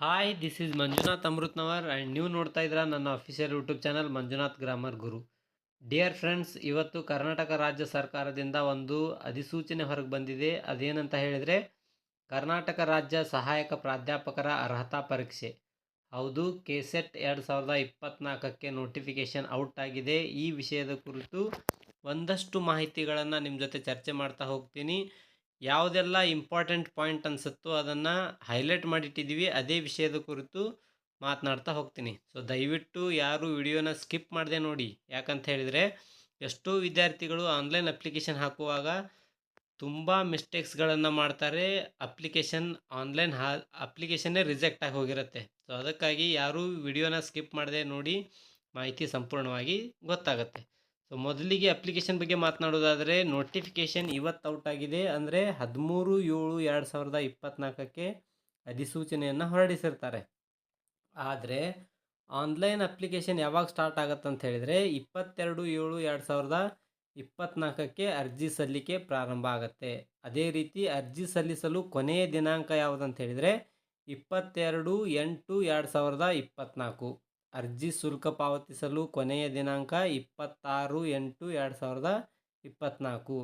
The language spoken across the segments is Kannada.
Hi this is Manjunath Amrutnavar and ನೀವು ನೋಡ್ತಾ ಇದ್ದೀರಾ ನನ್ನ official YouTube channel Manjunath grammar Guru dear friends ಇವತ್ತು ಕರ್ನಾಟಕ ರಾಜ್ಯ ಸರ್ಕಾರದಿಂದ ಒಂದು ಅಧಿಸೂಚನೆ ಹೊರಗೆ ಬಂದಿದೆ. ಅದೇನಂತ ಹೇಳಿದರೆ, ಕರ್ನಾಟಕ ರಾಜ್ಯ ಸಹಾಯಕ ಪ್ರಾಧ್ಯಾಪಕರ ಅರ್ಹತಾ ಪರೀಕ್ಷೆ. ಹೌದು ಕೆ ಸೆಟ್ ಎರಡು ಸಾವಿರದ ಇಪ್ಪತ್ನಾಲ್ಕಕ್ಕೆ ನೋಟಿಫಿಕೇಷನ್ ಔಟ್ ಆಗಿದೆ. ಈ ವಿಷಯದ ಕುರಿತು ಒಂದಷ್ಟು ಮಾಹಿತಿಗಳನ್ನು ನಿಮ್ಮ ಜೊತೆ ಚರ್ಚೆ ಮಾಡ್ತಾ ಹೋಗ್ತೀನಿ. ಯಾವುದೆಲ್ಲ ಇಂಪಾರ್ಟೆಂಟ್ ಪಾಯಿಂಟ್ ಅನಿಸುತ್ತೋ ಅದನ್ನು ಹೈಲೈಟ್ ಮಾಡಿಟ್ಟಿದ್ದೀವಿ, ಅದೇ ವಿಷಯದ ಕುರಿತು ಮಾತನಾಡ್ತಾ ಹೋಗ್ತೀನಿ. ಸೊ ದಯವಿಟ್ಟು ಯಾರು ವಿಡಿಯೋನ ಸ್ಕಿಪ್ ಮಾಡದೆ ನೋಡಿ. ಯಾಕಂತ ಹೇಳಿದರೆ, ಎಷ್ಟೋ ವಿದ್ಯಾರ್ಥಿಗಳು ಆನ್ಲೈನ್ ಅಪ್ಲಿಕೇಶನ್ ಹಾಕುವಾಗ ತುಂಬ ಮಿಸ್ಟೇಕ್ಸ್ಗಳನ್ನು ಮಾಡ್ತಾರೆ. ಅಪ್ಲಿಕೇಶನ್ ಆನ್ಲೈನ್ ಹಾ ಅಪ್ಲಿಕೇಶನ್ನೇ ರಿಜೆಕ್ಟ್ ಆಗಿ ಹೋಗಿರುತ್ತೆ. ಸೊ ಅದಕ್ಕಾಗಿ ಯಾರೂ ವಿಡಿಯೋನ ಸ್ಕಿಪ್ ಮಾಡದೆ ನೋಡಿ, ಮಾಹಿತಿ ಸಂಪೂರ್ಣವಾಗಿ ಗೊತ್ತಾಗುತ್ತೆ. ಸೊ ಮೊದಲಿಗೆ ಅಪ್ಲಿಕೇಶನ್ ಬಗ್ಗೆ ಮಾತನಾಡೋದಾದರೆ ನೋಟಿಫಿಕೇಷನ್ ಇವತ್ತು ಔಟ್ ಆಗಿದೆ ಅಂದರೆ ಹದಿಮೂರು ಏಳು ಎರಡು ಸಾವಿರದ ಇಪ್ಪತ್ತ್ನಾಲ್ಕಕ್ಕೆ ಅಧಿಸೂಚನೆಯನ್ನು ಹೊರಡಿಸಿರ್ತಾರೆ. ಆದರೆ ಆನ್ಲೈನ್ ಅಪ್ಲಿಕೇಶನ್ ಯಾವಾಗ ಸ್ಟಾರ್ಟ್ ಆಗುತ್ತೆ ಅಂತ ಹೇಳಿದರೆ ಇಪ್ಪತ್ತೆರಡು ಏಳು ಎರಡು ಸಾವಿರದ ಇಪ್ಪತ್ತ್ನಾಲ್ಕಕ್ಕೆ ಅರ್ಜಿ ಸಲ್ಲಿಕೆ ಪ್ರಾರಂಭ ಆಗುತ್ತೆ. ಅದೇ ರೀತಿ ಅರ್ಜಿ ಸಲ್ಲಿಸಲು ಕೊನೆಯ ದಿನಾಂಕ ಯಾವುದಂತ ಹೇಳಿದರೆ ಇಪ್ಪತ್ತೆರಡು ಎಂಟು ಎರಡು ಸಾವಿರದ ಇಪ್ಪತ್ತ್ನಾಲ್ಕು ಅರ್ಜಿ ಶುಲ್ಕ ಪಾವತಿಸಲು ಕೊನೆಯ ದಿನಾಂಕ ಇಪ್ಪತ್ತಾರು ಎಂಟು ಎರಡು ಸಾವಿರದ ಇಪ್ಪತ್ತ್ನಾಲ್ಕು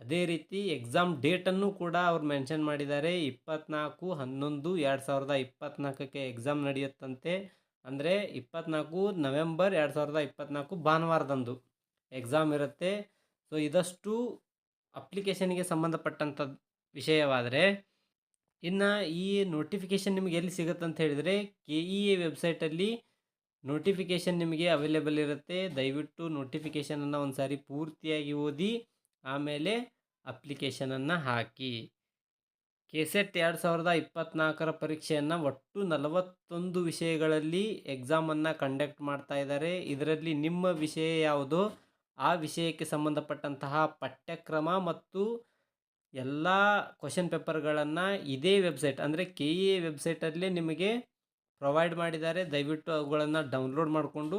ಅದೇ ರೀತಿ ಎಕ್ಸಾಮ್ ಡೇಟನ್ನು ಕೂಡ ಅವ್ರು ಮೆನ್ಷನ್ ಮಾಡಿದ್ದಾರೆ. ಇಪ್ಪತ್ತ್ನಾಲ್ಕು ಹನ್ನೊಂದು ಎರಡು ಸಾವಿರದ ಇಪ್ಪತ್ತ್ನಾಲ್ಕಕ್ಕೆ ಎಕ್ಸಾಮ್ ನಡೆಯುತ್ತಂತೆ. ಅಂದರೆ ಇಪ್ಪತ್ತ್ನಾಲ್ಕು ನವೆಂಬರ್ ಎರಡು ಸಾವಿರದ ಇಪ್ಪತ್ತ್ನಾಲ್ಕು ಭಾನುವಾರದಂದು ಎಕ್ಸಾಮ್ ಇರುತ್ತೆ. ಸೊ ಇದಷ್ಟು ಅಪ್ಲಿಕೇಶನ್ಗೆ ಸಂಬಂಧಪಟ್ಟಂಥ ವಿಷಯವಾದರೆ, ಇನ್ನು ಈ ನೋಟಿಫಿಕೇಷನ್ ನಿಮಗೆ ಎಲ್ಲಿ ಸಿಗುತ್ತಂತ ಹೇಳಿದರೆ, ಕೆ ಇ ಎ ವೆಬ್ಸೈಟಲ್ಲಿ ನೋಟಿಫಿಕೇಷನ್ ನಿಮಗೆ ಅವೈಲೇಬಲ್ ಇರುತ್ತೆ. ದಯವಿಟ್ಟು ನೋಟಿಫಿಕೇಷನನ್ನು ಒಂದು ಸಾರಿ ಪೂರ್ತಿಯಾಗಿ ಓದಿ, ಆಮೇಲೆ ಅಪ್ಲಿಕೇಶನನ್ನು ಹಾಕಿ. ಕೆ ಸೆಟ್ ಎರಡು ಸಾವಿರದ ಇಪ್ಪತ್ತ್ನಾಲ್ಕರ ಪರೀಕ್ಷೆಯನ್ನು ಒಟ್ಟು ನಲವತ್ತೊಂದು ವಿಷಯಗಳಲ್ಲಿ ಎಕ್ಸಾಮನ್ನು ಕಂಡಕ್ಟ್ ಮಾಡ್ತಾ ಇದ್ದಾರೆ. ಇದರಲ್ಲಿ ನಿಮ್ಮ ವಿಷಯ ಯಾವುದು? ಆ ವಿಷಯಕ್ಕೆ ಸಂಬಂಧಪಟ್ಟಂತಹ ಪಠ್ಯಕ್ರಮ ಮತ್ತು ಎಲ್ಲ ಕ್ವಶನ್ ಪೇಪರ್ಗಳನ್ನು ಇದೇ ವೆಬ್ಸೈಟ್ ಅಂದರೆ ಕೆ ಇ ಎ ವೆಬ್ಸೈಟಲ್ಲೇ ನಿಮಗೆ ಪ್ರೊವೈಡ್ ಮಾಡಿದ್ದಾರೆ. ದಯವಿಟ್ಟು ಅವುಗಳನ್ನು ಡೌನ್ಲೋಡ್ ಮಾಡಿಕೊಂಡು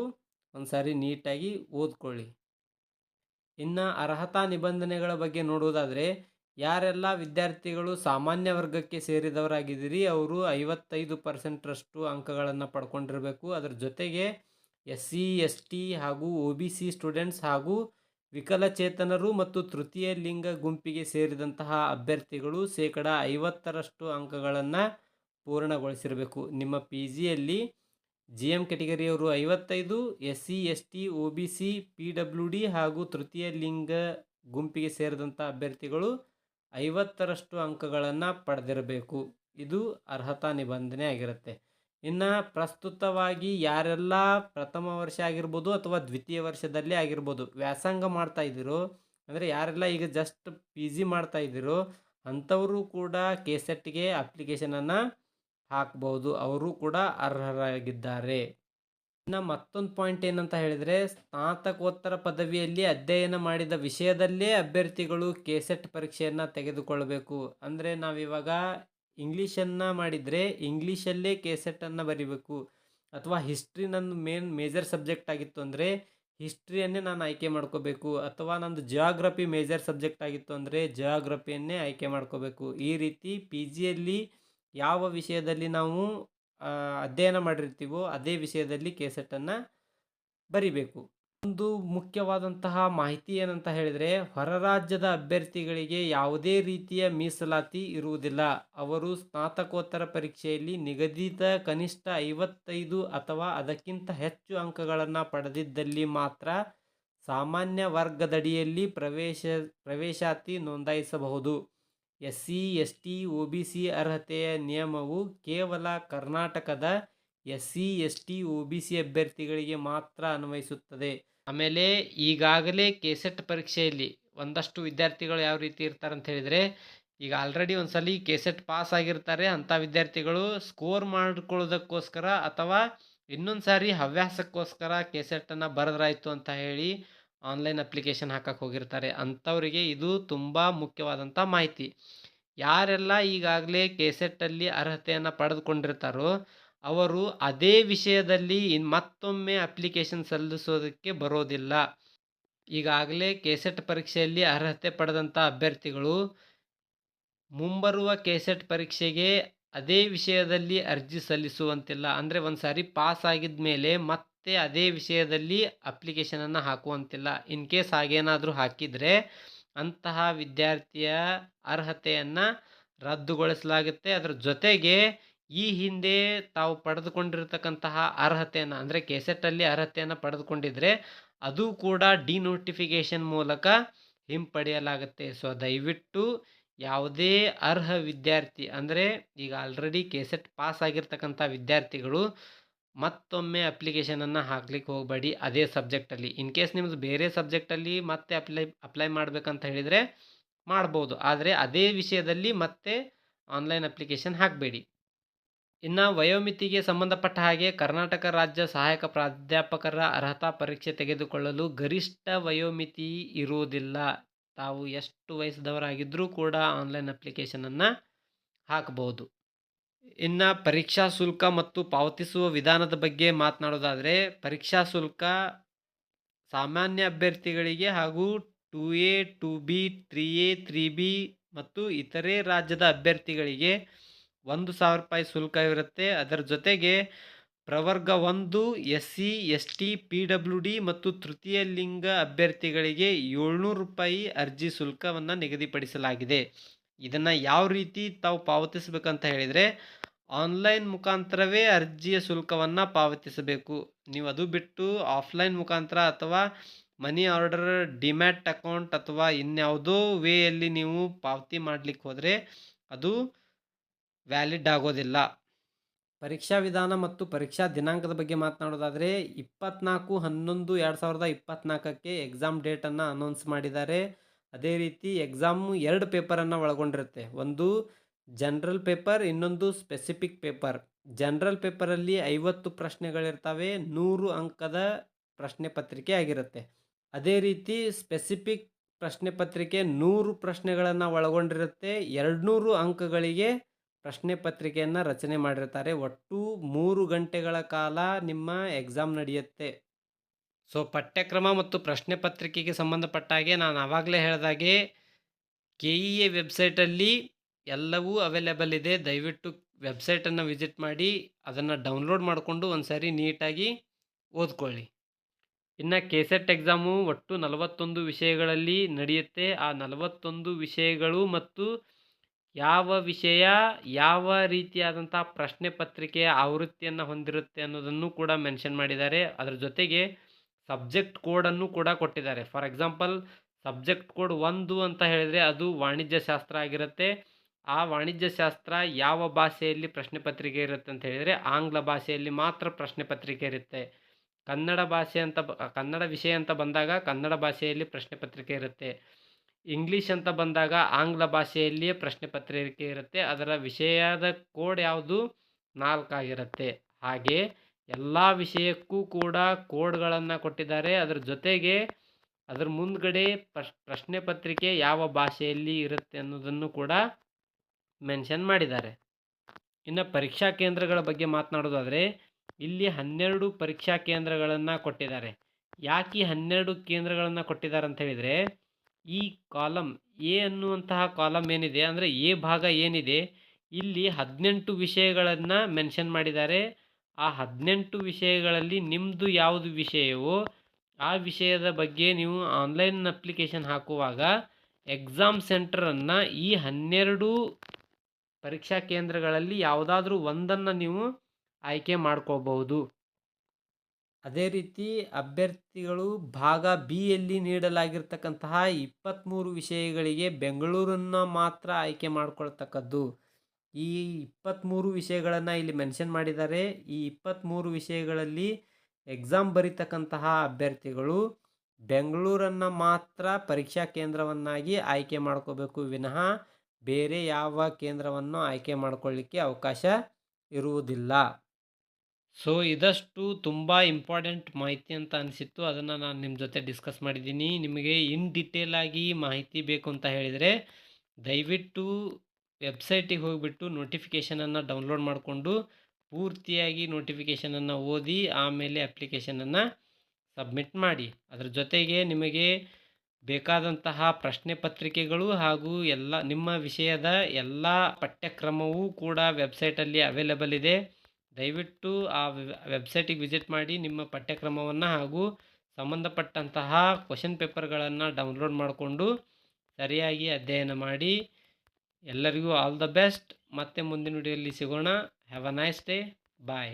ಒಂದು ಸಾರಿ ನೀಟಾಗಿ ಓದ್ಕೊಳ್ಳಿ. ಇನ್ನು ಅರ್ಹತಾ ನಿಬಂಧನೆಗಳ ಬಗ್ಗೆ ನೋಡುವುದಾದರೆ ಯಾರೆಲ್ಲ ವಿದ್ಯಾರ್ಥಿಗಳು ಸಾಮಾನ್ಯ ವರ್ಗಕ್ಕೆ ಸೇರಿದವರಾಗಿದ್ದೀರಿ, ಅವರು ಐವತ್ತೈದು ಪರ್ಸೆಂಟ್ರಷ್ಟು ಅಂಕಗಳನ್ನು ಪಡ್ಕೊಂಡಿರಬೇಕು. ಅದರ ಜೊತೆಗೆ ಎಸ್ ಸಿ ಎಸ್ ಟಿ ಹಾಗೂ ಒ ಬಿ ಸಿ ಸ್ಟೂಡೆಂಟ್ಸ್ ಹಾಗೂ ವಿಕಲಚೇತನರು ಮತ್ತು ತೃತೀಯ ಲಿಂಗ ಗುಂಪಿಗೆ ಸೇರಿದಂತಹ ಅಭ್ಯರ್ಥಿಗಳು ಶೇಕಡ ಐವತ್ತರಷ್ಟು ಅಂಕಗಳನ್ನು ಪೂರ್ಣಗೊಳಿಸಿರಬೇಕು. ನಿಮ್ಮ ಪಿ ಜಿಯಲ್ಲಿ ಜಿ ಎಂ ಕೆಟಗರಿಯವರು ಐವತ್ತೈದು S C S T O B C P W D ಹಾಗೂ ತೃತೀಯ ಲಿಂಗ ಗುಂಪಿಗೆ ಸೇರಿದಂಥ ಅಭ್ಯರ್ಥಿಗಳು ಐವತ್ತರಷ್ಟು ಅಂಕಗಳನ್ನು ಪಡೆದಿರಬೇಕು. ಇದು ಅರ್ಹತಾ ನಿಬಂಧನೆ ಆಗಿರುತ್ತೆ. ಇನ್ನು ಪ್ರಸ್ತುತವಾಗಿ ಯಾರೆಲ್ಲ ಪ್ರಥಮ ವರ್ಷ ಆಗಿರ್ಬೋದು ಅಥವಾ ದ್ವಿತೀಯ ವರ್ಷದಲ್ಲೇ ಆಗಿರ್ಬೋದು ವ್ಯಾಸಂಗ ಮಾಡ್ತಾ ಇದ್ದೀರೋ, ಅಂದರೆ ಯಾರೆಲ್ಲ ಈಗ ಜಸ್ಟ್ ಪಿ ಜಿ ಮಾಡ್ತಾ ಇದ್ದೀರೋ ಅಂಥವರು ಕೂಡ ಕೆ ಸೆಟ್ಗೆ ಅಪ್ಲಿಕೇಶನನ್ನು ಹಾಕ್ಬೋದು. ಅವರು ಕೂಡ ಅರ್ಹರಾಗಿದ್ದಾರೆ. ಇನ್ನು ಮತ್ತೊಂದು ಪಾಯಿಂಟ್ ಏನಂತ ಹೇಳಿದರೆ, ಸ್ನಾತಕೋತ್ತರ ಪದವಿಯಲ್ಲಿ ಅಧ್ಯಯನ ಮಾಡಿದ ವಿಷಯದಲ್ಲೇ ಅಭ್ಯರ್ಥಿಗಳು ಕೆಸೆಟ್ ಪರೀಕ್ಷೆಯನ್ನು ತೆಗೆದುಕೊಳ್ಬೇಕು. ಅಂದರೆ ನಾವಿವಾಗ ಇಂಗ್ಲೀಷನ್ನು ಮಾಡಿದರೆ ಇಂಗ್ಲೀಷಲ್ಲೇ ಕೆಸೆಟನ್ನು ಬರೀಬೇಕು. ಅಥವಾ ಹಿಸ್ಟ್ರಿ ನನ್ನ ಮೇನ್ ಮೇಜರ್ ಸಬ್ಜೆಕ್ಟ್ ಆಗಿತ್ತು ಅಂದರೆ ಹಿಸ್ಟ್ರಿಯನ್ನೇ ನಾನು ಆಯ್ಕೆ ಮಾಡ್ಕೋಬೇಕು. ಅಥವಾ ನಂದು ಜಿಯಾಗ್ರಫಿ ಮೇಜರ್ ಸಬ್ಜೆಕ್ಟ್ ಆಗಿತ್ತು ಅಂದರೆ ಜಿಯಾಗ್ರಫಿಯನ್ನೇ ಆಯ್ಕೆ ಮಾಡ್ಕೋಬೇಕು. ಈ ರೀತಿ ಪಿ ಜಿಯಲ್ಲಿ ಯಾವ ವಿಷಯದಲ್ಲಿ ನಾವು ಅಧ್ಯಯನ ಮಾಡಿರ್ತೀವೋ ಅದೇ ವಿಷಯದಲ್ಲಿ ಕೆ ಸೆಟ್ಟನ್ನು ಬರಿಬೇಕು. ಒಂದು ಮುಖ್ಯವಾದಂತಹ ಮಾಹಿತಿ ಏನಂತ ಹೇಳಿದರೆ, ಹೊರ ರಾಜ್ಯದ ಅಭ್ಯರ್ಥಿಗಳಿಗೆ ಯಾವುದೇ ರೀತಿಯ ಮೀಸಲಾತಿ ಇರುವುದಿಲ್ಲ. ಅವರು ಸ್ನಾತಕೋತ್ತರ ಪರೀಕ್ಷೆಯಲ್ಲಿ ನಿಗದಿತ ಕನಿಷ್ಠ ಐವತ್ತೈದು ಅಥವಾ ಅದಕ್ಕಿಂತ ಹೆಚ್ಚು ಅಂಕಗಳನ್ನು ಪಡೆದಿದ್ದಲ್ಲಿ ಮಾತ್ರ ಸಾಮಾನ್ಯ ವರ್ಗದಡಿಯಲ್ಲಿ ಪ್ರವೇಶ, ಪ್ರವೇಶಾತಿ ನೋಂದಾಯಿಸಬಹುದು. S C S T O B C ಅರ್ಹತೆಯ ನಿಯಮವು ಕೇವಲ ಕರ್ನಾಟಕದ S C S T O B C ಅಭ್ಯರ್ಥಿಗಳಿಗೆ ಮಾತ್ರ ಅನ್ವಯಿಸುತ್ತದೆ. ಆಮೇಲೆ ಈಗಾಗಲೇ ಕೆಸೆಟ್ ಪರೀಕ್ಷೆಯಲ್ಲಿ ಒಂದಷ್ಟು ವಿದ್ಯಾರ್ಥಿಗಳು ಯಾವ ರೀತಿ ಇರ್ತಾರೆ ಅಂತ ಹೇಳಿದರೆ, ಈಗ ಆಲ್ರೆಡಿ ಒಂದು ಸಲ ಕೆಸೆಟ್ ಪಾಸ್ ಆಗಿರ್ತಾರೆ ಅಂಥ ವಿದ್ಯಾರ್ಥಿಗಳು ಸ್ಕೋರ್ ಮಾಡಿಕೊಳ್ಳೋದಕ್ಕೋಸ್ಕರ ಅಥವಾ ಇನ್ನೊಂದು ಸಾರಿ ಹವ್ಯಾಸಕ್ಕೋಸ್ಕರ ಕೆಸೆಟ್ಟನ್ನು ಬರೆದ್ರಾಯ್ತು ಅಂತ ಹೇಳಿ ಆನ್ಲೈನ್ ಅಪ್ಲಿಕೇಶನ್ ಹಾಕಕ್ಕೆ ಹೋಗಿರ್ತಾರೆ. ಅಂಥವರಿಗೆ ಇದು ತುಂಬ ಮುಖ್ಯವಾದಂಥ ಮಾಹಿತಿ. ಯಾರೆಲ್ಲ ಈಗಾಗಲೇ ಕೆಸೆಟ್ಟಲ್ಲಿ ಅರ್ಹತೆಯನ್ನು ಪಡೆದುಕೊಂಡಿರ್ತಾರೋ, ಅವರು ಅದೇ ವಿಷಯದಲ್ಲಿ ಮತ್ತೊಮ್ಮೆ ಅಪ್ಲಿಕೇಶನ್ ಸಲ್ಲಿಸೋದಕ್ಕೆ ಬರೋದಿಲ್ಲ. ಈಗಾಗಲೇ ಕೆಸೆಟ್ ಪರೀಕ್ಷೆಯಲ್ಲಿ ಅರ್ಹತೆ ಪಡೆದಂಥ ಅಭ್ಯರ್ಥಿಗಳು ಮುಂಬರುವ ಕೆಸೆಟ್ ಪರೀಕ್ಷೆಗೆ ಅದೇ ವಿಷಯದಲ್ಲಿ ಅರ್ಜಿ ಸಲ್ಲಿಸುವಂತಿಲ್ಲ. ಅಂದರೆ ಒಂದು ಸಾರಿ ಪಾಸ್ ಆಗಿದ ಮೇಲೆ ಮತ್ತೆ ಅದೇ ವಿಷಯದಲ್ಲಿ ಅಪ್ಲಿಕೇಶನನ್ನು ಹಾಕುವಂತಿಲ್ಲ. ಇನ್ ಕೇಸ್ ಹಾಗೇನಾದರೂ ಹಾಕಿದರೆ ಅಂತಹ ವಿದ್ಯಾರ್ಥಿಯ ಅರ್ಹತೆಯನ್ನು ರದ್ದುಗೊಳಿಸಲಾಗುತ್ತೆ. ಅದರ ಜೊತೆಗೆ ಈ ಹಿಂದೆ ತಾವು ಪಡೆದುಕೊಂಡಿರ್ತಕ್ಕಂತಹ ಅರ್ಹತೆಯನ್ನು ಅಂದರೆ ಕೆಸೆಟ್ಟಲ್ಲಿ ಅರ್ಹತೆಯನ್ನು ಪಡೆದುಕೊಂಡಿದ್ರೆ ಅದು ಕೂಡ ಡಿನೋಟಿಫಿಕೇಷನ್ ಮೂಲಕ ಹಿಂಪಡೆಯಲಾಗುತ್ತೆ. ಸೊ ದಯವಿಟ್ಟು ಯಾವುದೇ ಅರ್ಹ ವಿದ್ಯಾರ್ಥಿ ಅಂದರೆ ಈಗ ಆಲ್ರೆಡಿ ಕೆಸೆಟ್ ಪಾಸ್ ಆಗಿರ್ತಕ್ಕಂಥ ವಿದ್ಯಾರ್ಥಿಗಳು ಮತ್ತೊಮ್ಮೆ ಅಪ್ಲಿಕೇಶನನ್ನು ಹಾಕ್ಲಿಕ್ಕೆ ಹೋಗಬೇಡಿ ಅದೇ ಸಬ್ಜೆಕ್ಟಲ್ಲಿ ಇನ್ ಕೇಸ್ ನಿಮ್ಮದು ಬೇರೆ ಸಬ್ಜೆಕ್ಟಲ್ಲಿ ಮತ್ತೆ ಅಪ್ಲೈ ಅಪ್ಲೈ ಮಾಡಬೇಕಂತ ಹೇಳಿದರೆ ಮಾಡ್ಬೋದು. ಆದರೆ ಅದೇ ವಿಷಯದಲ್ಲಿ ಮತ್ತೆ ಆನ್ಲೈನ್ ಅಪ್ಲಿಕೇಶನ್ ಹಾಕಬೇಡಿ. ಇನ್ನು ವಯೋಮಿತಿಗೆ ಸಂಬಂಧಪಟ್ಟ ಹಾಗೆ ಕರ್ನಾಟಕ ರಾಜ್ಯ ಸಹಾಯಕ ಪ್ರಾಧ್ಯಾಪಕರ ಅರ್ಹತಾ ಪರೀಕ್ಷೆ ತೆಗೆದುಕೊಳ್ಳಲು ಗರಿಷ್ಠ ವಯೋಮಿತಿ ಇರುವುದಿಲ್ಲ. ತಾವು ಎಷ್ಟು ವಯಸ್ಸದವರಾಗಿದ್ದರೂ ಕೂಡ ಆನ್ಲೈನ್ ಅಪ್ಲಿಕೇಶನನ್ನು ಹಾಕಬಹುದು ಇನ್ನು ಪರೀಕ್ಷಾ ಶುಲ್ಕ ಮತ್ತು ಪಾವತಿಸುವ ವಿಧಾನದ ಬಗ್ಗೆ ಮಾತನಾಡೋದಾದರೆ, ಪರೀಕ್ಷಾ ಶುಲ್ಕ ಸಾಮಾನ್ಯ ಅಭ್ಯರ್ಥಿಗಳಿಗೆ ಹಾಗೂ two A, two B, three A, three B ಮತ್ತು ಇತರೆ ರಾಜ್ಯದ ಅಭ್ಯರ್ಥಿಗಳಿಗೆ ಒಂದು ಸಾವಿರ ರೂಪಾಯಿ ಶುಲ್ಕವಿರುತ್ತೆ ಅದರ ಜೊತೆಗೆ ಪ್ರವರ್ಗ ಒಂದು S C S T P W D ಮತ್ತು ತೃತೀಯ ಲಿಂಗ ಅಭ್ಯರ್ಥಿಗಳಿಗೆ ಏಳ್ನೂರು ರೂಪಾಯಿ ಅರ್ಜಿ ಶುಲ್ಕವನ್ನು ನಿಗದಿಪಡಿಸಲಾಗಿದೆ. ಇದನ್ನು ಯಾವ ರೀತಿ ತಾವು ಪಾವತಿಸಬೇಕಂತ ಹೇಳಿದರೆ, ಆನ್ಲೈನ್ ಮುಖಾಂತರವೇ ಅರ್ಜಿಯ ಶುಲ್ಕವನ್ನು ಪಾವತಿಸಬೇಕು. ನೀವು ಅದು ಬಿಟ್ಟು ಆಫ್ಲೈನ್ ಮುಖಾಂತರ ಅಥವಾ ಮನಿ ಆರ್ಡರ್, ಡಿಮ್ಯಾಟ್ ಅಕೌಂಟ್ ಅಥವಾ ಇನ್ಯಾವುದೋ ವೇಯಲ್ಲಿ ನೀವು ಪಾವತಿ ಮಾಡಲಿಕ್ಕೆ ಹೋದರೆ ಅದು ವ್ಯಾಲಿಡ್ ಆಗೋದಿಲ್ಲ. ಪರೀಕ್ಷಾ ವಿಧಾನ ಮತ್ತು ಪರೀಕ್ಷಾ ದಿನಾಂಕದ ಬಗ್ಗೆ ಮಾತನಾಡೋದಾದರೆ, ಇಪ್ಪತ್ನಾಲ್ಕು ಹನ್ನೊಂದು ಎರಡು ಸಾವಿರದ ಇಪ್ಪತ್ನಾಲ್ಕಕ್ಕೆ ಎಕ್ಸಾಮ್ ಡೇಟನ್ನು ಅನೌನ್ಸ್ ಮಾಡಿದ್ದಾರೆ. ಅದೇ ರೀತಿ ಎಕ್ಸಾಮು ಎರಡು ಪೇಪರನ್ನು ಒಳಗೊಂಡಿರುತ್ತೆ. ಒಂದು ಜನರಲ್ ಪೇಪರ್ ಇನ್ನೊಂದು ಸ್ಪೆಸಿಫಿಕ್ ಪೇಪರ್ ಜನರಲ್ ಪೇಪರಲ್ಲಿ ಐವತ್ತು ಪ್ರಶ್ನೆಗಳಿರ್ತವೆ, ನೂರು ಅಂಕದ ಪ್ರಶ್ನೆ ಪತ್ರಿಕೆ ಆಗಿರುತ್ತೆ. ಅದೇ ರೀತಿ ಸ್ಪೆಸಿಫಿಕ್ ಪ್ರಶ್ನೆ ಪತ್ರಿಕೆ ನೂರು ಪ್ರಶ್ನೆಗಳನ್ನು ಒಳಗೊಂಡಿರುತ್ತೆ, ಎರಡುನೂರು ಅಂಕಗಳಿಗೆ ಪ್ರಶ್ನೆ ಪತ್ರಿಕೆಯನ್ನು ರಚನೆ ಮಾಡಿರ್ತಾರೆ. ಒಟ್ಟು ಮೂರು ಗಂಟೆಗಳ ಕಾಲ ನಿಮ್ಮ ಎಕ್ಸಾಮ್ ನಡೆಯುತ್ತೆ. ಸೊ ಪಠ್ಯಕ್ರಮ ಮತ್ತು ಪ್ರಶ್ನೆ ಪತ್ರಿಕೆಗೆ ಸಂಬಂಧಪಟ್ಟ ಹಾಗೆ ನಾನು ಆವಾಗಲೇ ಹೇಳಿದಾಗೆ ಕೆ ಇ ಎ ವೆಬ್ಸೈಟಲ್ಲಿ ಎಲ್ಲವೂ ಅವೈಲೇಬಲ್ ಇದೆ. ದಯವಿಟ್ಟು ವೆಬ್ಸೈಟನ್ನು ವಿಸಿಟ್ ಮಾಡಿ, ಅದನ್ನು ಡೌನ್ಲೋಡ್ ಮಾಡಿಕೊಂಡು ಒಂದು ಸಾರಿ ನೀಟಾಗಿ ಓದ್ಕೊಳ್ಳಿ. ಇನ್ನು ಕೆ ಸೆಟ್ ಎಕ್ಸಾಮು ಒಟ್ಟು ನಲವತ್ತೊಂದು ವಿಷಯಗಳಲ್ಲಿ ನಡೆಯುತ್ತೆ. ಆ ನಲವತ್ತೊಂದು ವಿಷಯಗಳು ಮತ್ತು ಯಾವ ವಿಷಯ ಯಾವ ರೀತಿಯಾದಂಥ ಪ್ರಶ್ನೆ ಪತ್ರಿಕೆಯ ಆವೃತ್ತಿಯನ್ನು ಹೊಂದಿರುತ್ತೆ ಅನ್ನೋದನ್ನು ಕೂಡ ಮೆನ್ಷನ್ ಮಾಡಿದ್ದಾರೆ. ಅದರ ಜೊತೆಗೆ ಸಬ್ಜೆಕ್ಟ್ ಕೋಡನ್ನು ಕೂಡ ಕೊಟ್ಟಿದ್ದಾರೆ. ಫಾರ್ ಎಕ್ಸಾಂಪಲ್, ಸಬ್ಜೆಕ್ಟ್ ಕೋಡ್ ಒಂದು ಅಂತ ಹೇಳಿದರೆ ಅದು ವಾಣಿಜ್ಯ ಶಾಸ್ತ್ರ ಆಗಿರುತ್ತೆ. ಆ ವಾಣಿಜ್ಯ ಶಾಸ್ತ್ರ ಯಾವ ಭಾಷೆಯಲ್ಲಿ ಪ್ರಶ್ನೆ ಪತ್ರಿಕೆ ಇರುತ್ತೆ ಅಂತ ಹೇಳಿದರೆ ಆಂಗ್ಲ ಭಾಷೆಯಲ್ಲಿ ಮಾತ್ರ ಪ್ರಶ್ನೆ ಪತ್ರಿಕೆ ಇರುತ್ತೆ. ಕನ್ನಡ ಭಾಷೆ ಅಂತ ಕನ್ನಡ ವಿಷಯ ಅಂತ ಬಂದಾಗ ಕನ್ನಡ ಭಾಷೆಯಲ್ಲಿ ಪ್ರಶ್ನೆ ಪತ್ರಿಕೆ ಇರುತ್ತೆ. ಇಂಗ್ಲೀಷ್ ಅಂತ ಬಂದಾಗ ಆಂಗ್ಲ ಭಾಷೆಯಲ್ಲಿಯೇ ಪ್ರಶ್ನೆ ಪತ್ರಿಕೆ ಇರುತ್ತೆ. ಅದರ ವಿಷಯದ ಕೋಡ್ ಯಾವುದು? ನಾಲ್ಕಾಗಿರುತ್ತೆ ಹಾಗೆ ಎಲ್ಲ ವಿಷಯಕ್ಕೂ ಕೂಡ ಕೋಡ್ಗಳನ್ನು ಕೊಟ್ಟಿದ್ದಾರೆ. ಅದರ ಜೊತೆಗೆ ಅದರ ಮುಂದ್ಗಡೆ ಪ್ರಶ್, ಪ್ರಶ್ನೆ ಪತ್ರಿಕೆ ಯಾವ ಭಾಷೆಯಲ್ಲಿ ಇರುತ್ತೆ ಅನ್ನೋದನ್ನು ಕೂಡ ಮೆನ್ಷನ್ ಮಾಡಿದ್ದಾರೆ. ಇನ್ನು ಪರೀಕ್ಷಾ ಕೇಂದ್ರಗಳ ಬಗ್ಗೆ ಮಾತನಾಡೋದಾದರೆ ಇಲ್ಲಿ ಹನ್ನೆರಡು ಪರೀಕ್ಷಾ ಕೇಂದ್ರಗಳನ್ನು ಕೊಟ್ಟಿದ್ದಾರೆ. ಯಾಕೆ ಹನ್ನೆರಡು ಕೇಂದ್ರಗಳನ್ನು ಕೊಟ್ಟಿದ್ದಾರೆ ಅಂತ ಹೇಳಿದರೆ ಈ ಕಾಲಮ್ ಎ ಅನ್ನುವಂತಹ ಕಾಲಮ್ ಏನಿದೆ ಅಂದರೆ ಎ ಭಾಗ ಏನಿದೆ ಇಲ್ಲಿ ಹದಿನೆಂಟು ವಿಷಯಗಳನ್ನು ಮೆನ್ಷನ್ ಮಾಡಿದ್ದಾರೆ. ಆ ಹದಿನೆಂಟು ವಿಷಯಗಳಲ್ಲಿ ನಿಮ್ಮದು ಯಾವುದು ವಿಷಯವೋ, ಆ ವಿಷಯದ ಬಗ್ಗೆ ನೀವು ಆನ್ಲೈನ್ ಅಪ್ಲಿಕೇಶನ್ ಹಾಕುವಾಗ ಎಕ್ಸಾಮ್ ಸೆಂಟರನ್ನು ಈ ಹನ್ನೆರಡು ಪರೀಕ್ಷಾ ಕೇಂದ್ರಗಳಲ್ಲಿ ಯಾವುದಾದ್ರೂ ಒಂದನ್ನು ನೀವು ಆಯ್ಕೆ ಮಾಡ್ಕೋಬಹುದು. ಅದೇ ರೀತಿ ಅಭ್ಯರ್ಥಿಗಳು ಭಾಗ ಬಿ ಯಲ್ಲಿ ನೀಡಲಾಗಿರ್ತಕ್ಕಂತಹ ಇಪ್ಪತ್ತ್ಮೂರು ವಿಷಯಗಳಿಗೆ ಬೆಂಗಳೂರನ್ನು ಮಾತ್ರ ಆಯ್ಕೆ ಮಾಡ್ಕೊಳ್ತಕ್ಕದ್ದು. ಈ ಇಪ್ಪತ್ತ್ಮೂರು ವಿಷಯಗಳನ್ನು ಇಲ್ಲಿ ಮೆನ್ಷನ್ ಮಾಡಿದ್ದಾರೆ. ಈ ಇಪ್ಪತ್ತ್ಮೂರು ವಿಷಯಗಳಲ್ಲಿ ಎಕ್ಸಾಮ್ ಬರೀತಕ್ಕಂತಹ ಅಭ್ಯರ್ಥಿಗಳು ಬೆಂಗಳೂರನ್ನು ಮಾತ್ರ ಪರೀಕ್ಷಾ ಕೇಂದ್ರವನ್ನಾಗಿ ಆಯ್ಕೆ ಮಾಡ್ಕೋಬೇಕು ವಿನಃ ಬೇರೆ ಯಾವ ಕೇಂದ್ರವನ್ನು ಆಯ್ಕೆ ಮಾಡಿಕೊಳ್ಳಿಕ್ಕೆ ಅವಕಾಶ ಇರುವುದಿಲ್ಲ. ಸೊ ಇದಷ್ಟು ತುಂಬ ಇಂಪಾರ್ಟೆಂಟ್ ಮಾಹಿತಿ ಅಂತ ಅನಿಸಿತ್ತು. ಅದನ್ನು ನಾನು ನಿಮ್ಮ ಜೊತೆ ಡಿಸ್ಕಸ್ ಮಾಡಿದ್ದೀನಿ. ನಿಮಗೆ ಇನ್ ಡಿಟೇಲ್ ಆಗಿ ಮಾಹಿತಿ ಬೇಕು ಅಂತ ಹೇಳಿದರೆ ದಯವಿಟ್ಟು ವೆಬ್ಸೈಟಿಗೆ ಹೋಗಿಬಿಟ್ಟು ನೋಟಿಫಿಕೇಷನನ್ನು ಡೌನ್ಲೋಡ್ ಮಾಡಿಕೊಂಡು ಪೂರ್ತಿಯಾಗಿ ನೋಟಿಫಿಕೇಷನನ್ನು ಓದಿ ಆಮೇಲೆ ಅಪ್ಲಿಕೇಶನನ್ನು ಸಬ್ಮಿಟ್ ಮಾಡಿ. ಅದರ ಜೊತೆಗೆ ನಿಮಗೆ ಬೇಕಾದಂತಹ ಪ್ರಶ್ನೆ ಪತ್ರಿಕೆಗಳು ಹಾಗೂ ಎಲ್ಲ ನಿಮ್ಮ ವಿಷಯದ ಎಲ್ಲ ಪಠ್ಯಕ್ರಮವೂ ಕೂಡ ವೆಬ್ಸೈಟಲ್ಲಿ ಅವೈಲೇಬಲ್ ಇದೆ. ದಯವಿಟ್ಟು ಆ ವೆಬ್ಸೈಟಿಗೆ ವಿಸಿಟ್ ಮಾಡಿ ನಿಮ್ಮ ಪಠ್ಯಕ್ರಮವನ್ನು ಹಾಗೂ ಸಂಬಂಧಪಟ್ಟಂತಹ ಕ್ವಶನ್ ಪೇಪರ್ಗಳನ್ನು ಡೌನ್ಲೋಡ್ ಮಾಡಿಕೊಂಡು ಸರಿಯಾಗಿ ಅಧ್ಯಯನ ಮಾಡಿ. ಎಲ್ಲರಿಗೂ ಆಲ್ ದ ಬೆಸ್ಟ್ ಮತ್ತೆ ಮುಂದಿನ ವಿಡಿಯೋಲಿ ಸಿಗೋಣ. Have a nice day bye